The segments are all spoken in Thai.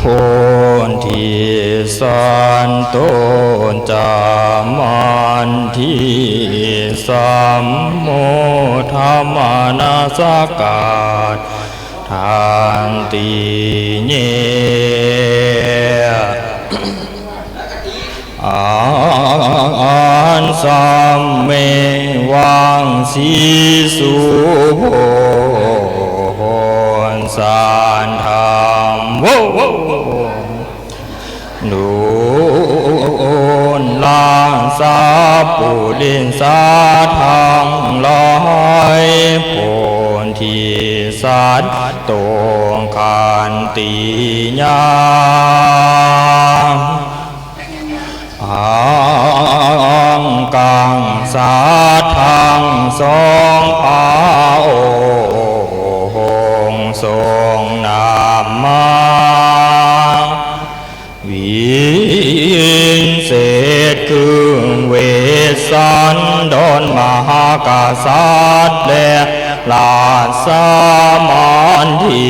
โพนที่สันโตนจามันที่สัมโมธรรมานาสกาศทานติเนอันสัมเมวังสีสุโหน สานธรรมโวนูนลางสาปุลินสาทังลอยโพนที่สัตตงคันติญาอังกังสาทังสองพาองค์ ทรงนามมาวินเศษคือเวสันดอนมหากษัตริย์และลาสามานที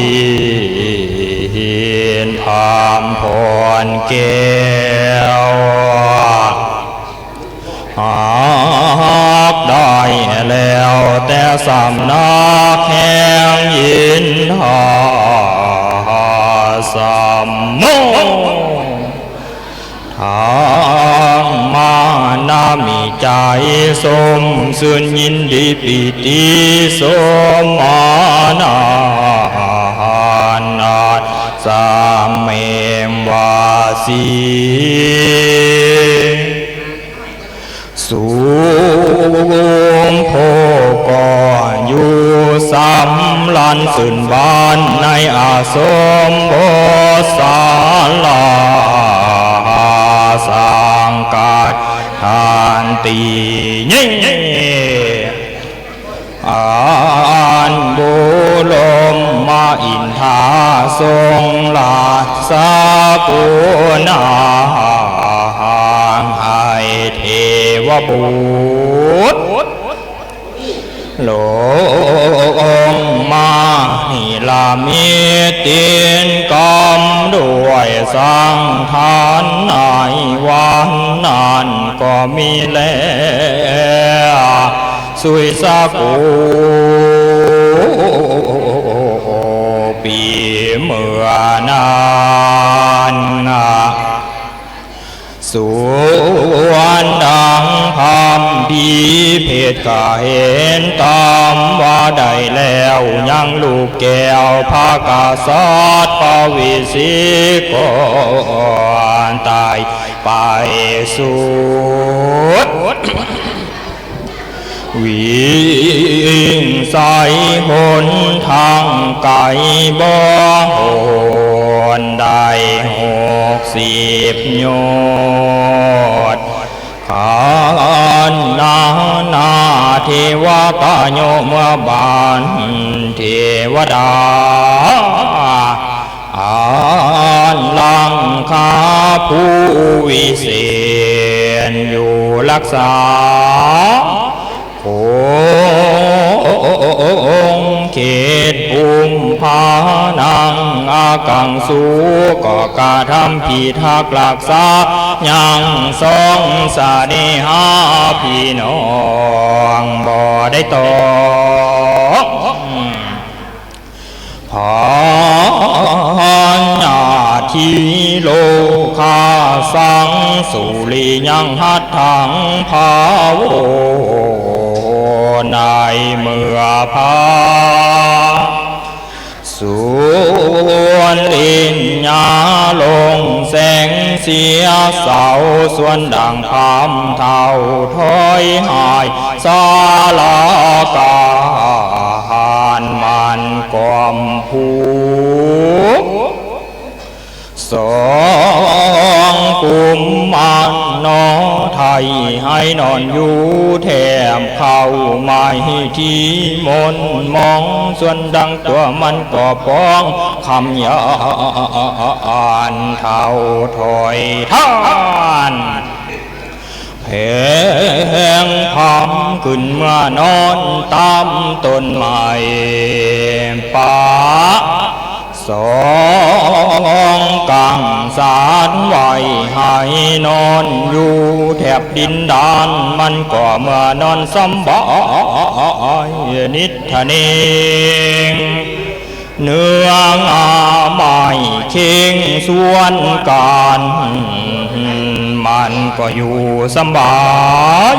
เห็นพามพรแก้วหากได้แล้ว แต่สำนักแห่งยินหาสัมโมทางมานามีใจสมสุนยินดีปิติสมมานานาสามเมมวาสีสู งโพก่ออยู่สำลันสุนบ้านในอาสมโบสาลาสังกาดทานตีเย่อันบุลมมาอินทาทรงลาสากุณาให้เทวบุตร โลงมานิลามิตียนกรรมด้วยสังทานในวันนั้นก็มีแล้วสุยสากูปีเมื่อนาน สุวนดังพามพีเพศกาเห็นตามว่าได้แล้วยังลูกแก้วภากาสอดปวิสิกอนตายไปสุด วิ่งใส่หนทางไก่บ่โหนได้หกสิบโยชน์ขานนานาเทวกาโยมบานเทวดาอานลังคาผู้วิเศษอยู่รักษา องเขตภูมิพานังอากังสูก็กาทำผิดหักหลักษายังสองสานิหาพี่น้องบ่ได้ตองพานญาทีโลคาสังสุริยังหัตถังภาว ในเมื่อพาส่วนลินยาลงแสงเสียเสาส่วนดังคำเท่าถอยหายสาลากาหานมันกอมผูสอง กุมมานนอไทยให้นอนอยู่แถมเข้าไม่ที่มนมองส่วนดังตัวมันก็ป้องคำยานเท่าถอยท่านแพงพามขึ้นเมื่อนอนตามต้นไม้ป่า สองกางสารไว้ให้นอนอยู่แถบดินดานมันก็เมื่อนอนสำบายนิทธเนงเนื้องาไม่เคิงส่วนการมันก็อยู่สบาย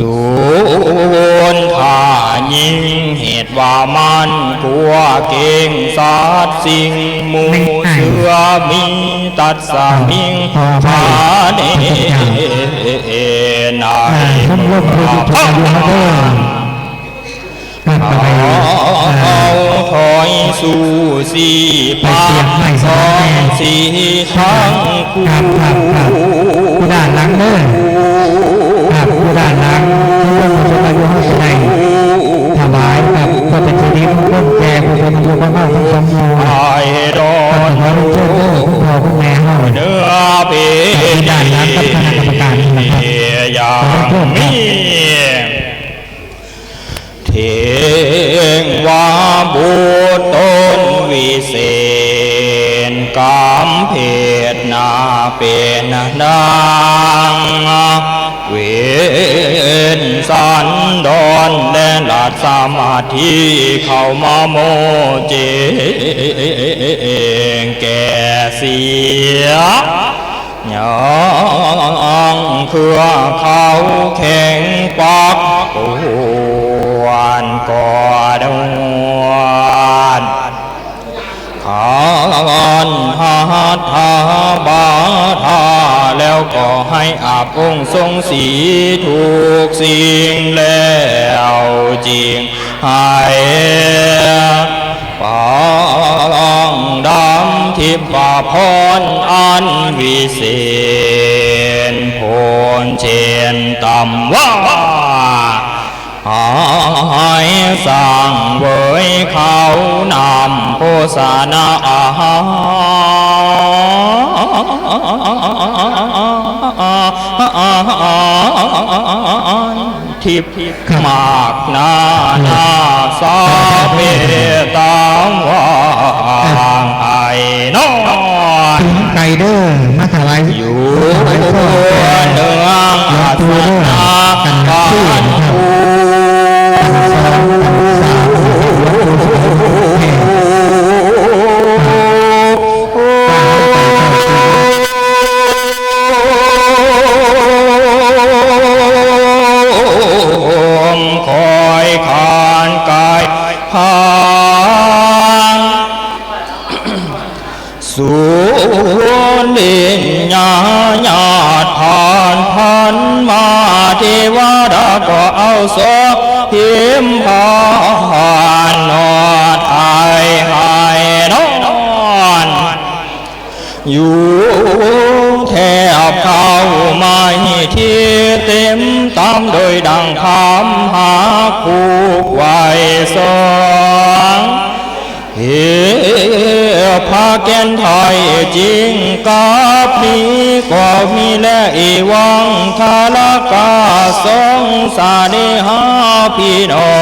สูนถ้ายิงเหตุว่ามันกลัวเก่งสัตว์สิ่งมูเสือมีตัดสามิงหาเนนายท่านร่วมดูทุกอายุมาเด้อครับต่อไปเอาถอยสู่สีพาสองสีทั้งคู่ด้านหลังเด้อานหลังท่านร่วมดูทุกอายุให้ผู้ใดถวายครับเพื่อเป็นสิริมงคลแก่ผู้เป็นอายุมากๆทั้งสองหมู่ไอ้ดอท่านขอรับเชิญเด้อคุณพ่อคุณแม่เฮาเนื้อเพด้านหลังกับคณะกรรมการนี่นะครับอย่างนี้เทงวาบุตรตนวิเศษกามเพศนาเป็นนาง เวนสันดอนแดนลาดสมาธิเข้ามาโมเจงแก่เสียยองเพื่อเขาแข่งปักปวนกอดว ขานหาทาบาทาแล้วก็ให้อาบองค์ทรงสีถูกสิ่งแล้วจริงให้ปองดำทิพพรอันวิเศษโพนเชนต่ำว่า หายสั่งเวยเขานำโฆษณาอาหารทิพย์มากนานาสาเพตามวางไอ้น้อยถึงไกลเด้อมาถวายอยู่ถวายพ่อแก่เนืองอาสนากันคู่ คาคู่ไว้สองเฮ้พาแกนไทยจริงกับนี้ก็มีและอีวังทาลกาสงสาเนหาพี่น้อ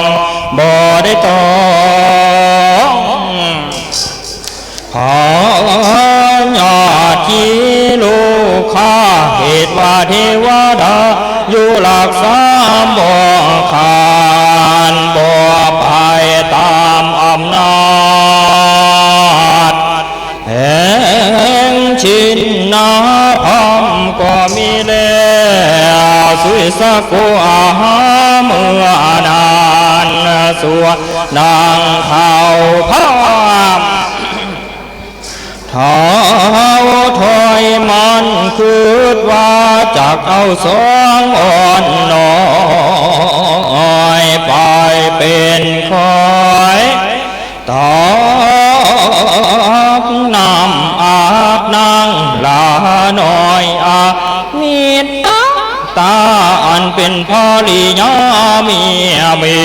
งบ่ได้ต้องขอยอดที่ลูกข้าเหตุว่าเทวดา อยู่หลักสามบ่ขา เอาสองอ่อนน้อยไปเป็นคอยตอกน้ำอาบนางลาหน่อยอามีตาตาอันเป็นพ่อลียาเมียเมี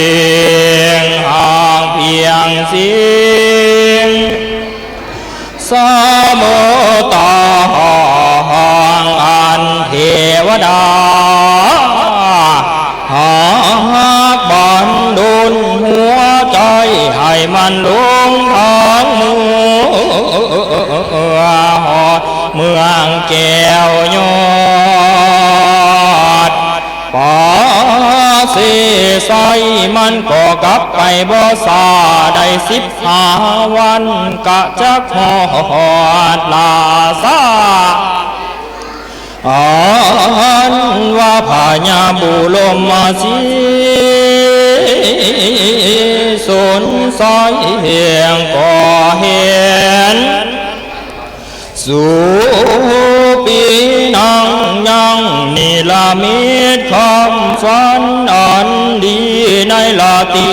ให้มันลงทางมือหอดเมืองแก้วยอดป่าสีใสมันก็กลับไปบ่ซาได้สิบห้าวันกะจะหอดลาซาอันว่าพญาบุลมมาสี สนสายเหียงก็เห็นสู่ปีนังยังนิลามิตคำฝันอันดีในลาตี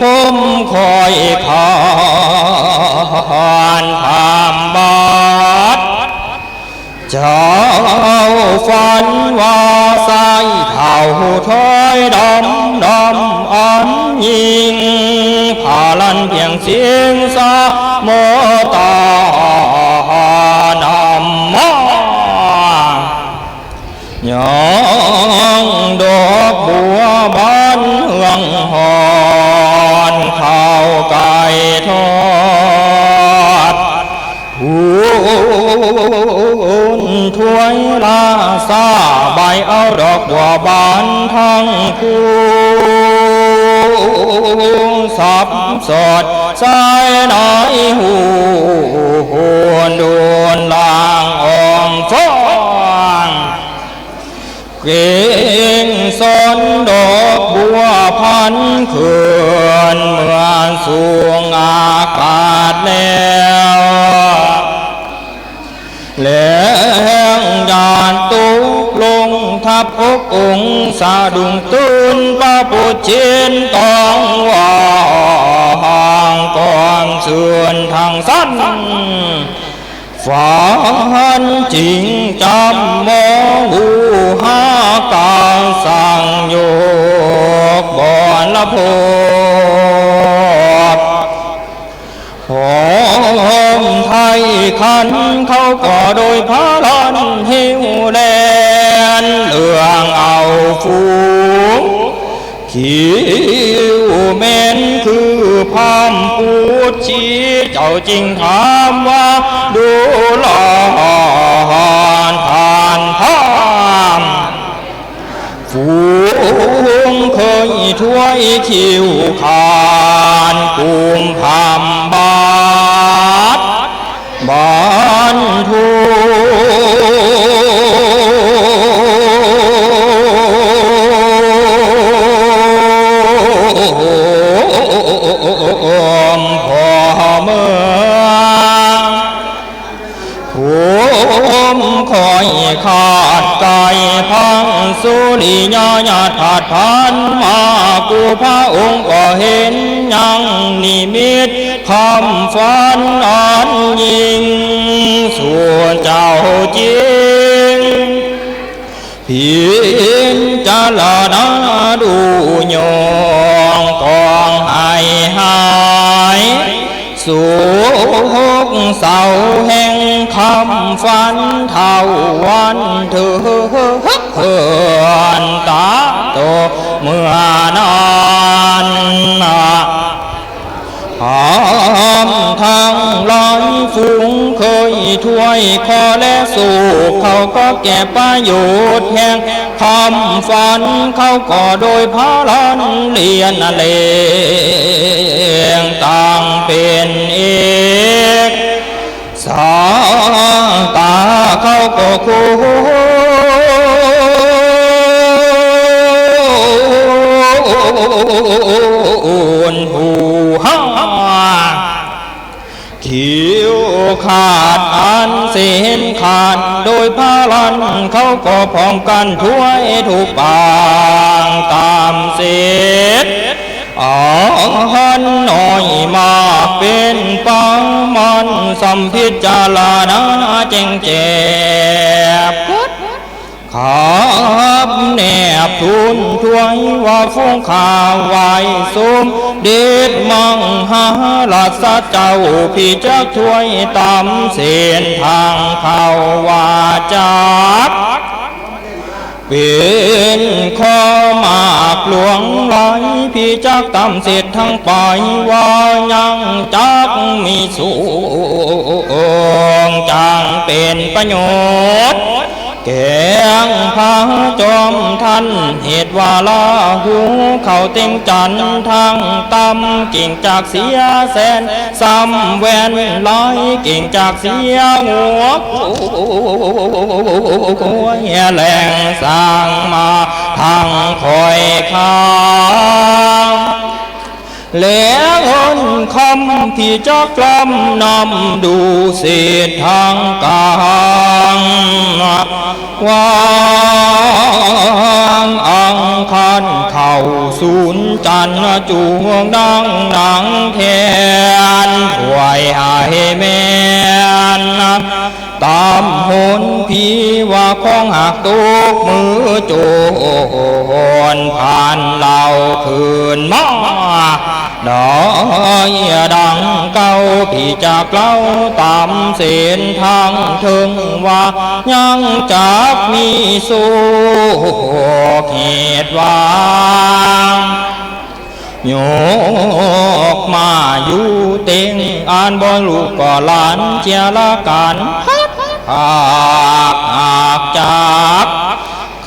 คมคอยผ่านทามบาทจ้า ฝันว่าสายเท่าถอยดำดำอันยิงพาลันเพียงเสียงสะโมตา สับสดสายน้อยหูหวนดวนลางองฟองเก่งสนดอกบัวพันเขื่อนเมื่อสูงอากาศแล้วแล้งยานตุกลงทับอกองสาดุงตุนพระปุจเจนตองว่าางกองเสื่อนทางสั้นฝันจริงจำมองหูหากาสั่งโยกบอนละโพดหอมไทยคันเขาก็โดยพาลันหิวแลนเรื่องเอาฟูงคิวเมน คำพูดชี้เจ้าจริงถามว่า ดูหลอนทานทามฝูงเคยถ้วยคิวคานกุมพามบา อยขาดกายพังสุริยาญาถาดพันมากูพระองค์ก็เห็นยังนิมิตคำฝันอันยิ่งส่วนเจ้าจริงเพีจะละนาดูโย สุกเศร้าแห่งคำฝันเท่าวันเธอเพื่อนตาโตเมื่อนาน หามทางลอยฝูงเคยถ้วยคอและสู่เขาก็แก่ประโยชน์แห่งคำฝันเขาก็โดยพาลันเลียนเลงต่างเป็นเอกสาตาเขาก็คู่ นหูห้าคิวขาดอันเสียนขาด โดยพาลันเขาก็พร้อมกันถ้วยถูกปางตามเสดอาหันหน่อยมาเป็นปังมันสัมพิจารณาแจงแจบ ครับแนบทุนถวยว่าฟุ้งข่าวไหวสมเด็ดมังหาลาสเจ้าพี่จักถวยตามเส้นทางเขาว่าจักเป็นข้อมากหลวงไหลพี่จักตำเสร็จทั้งไปว่ายังจักมีสูงจังเป็นประโยชน์ แกงพระจอมท่านเหตุว่าลาหูเขาเต็งจันทร์ทางตำกิ่งจากเสียแสนซ้ำแวนลอยกิ่งจากเสียหัวหัวแหลงสร้างมาทางคอยข้า งแล้วอนคำที่จะกล้ำนำดูเศษทางกลางวางอังคันเข่าศูนย์จันจวงดังหนังแทนถวยหายแมนตามหนพีว่าของหักตุกมือโจรผ่านเหล่าคืนมา ดอยดังเก่าพี่จากเล่าตามเส้นทางถึงว่ายังจักมีสู้เหตุว่าโยกมาอยู่เต็งอ่านบอลูกก็หลานเจียละกันหากหากจาก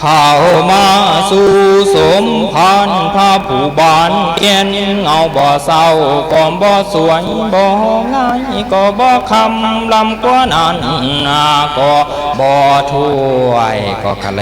เข้ามาสู่สมพันธ์พระผู้บานเกียนเงาบ่เศร้าก็บ่สวยบ่ง่ายก็บ่คำลำกว่านั้นนาก็บ่ถ้วยก็คะเล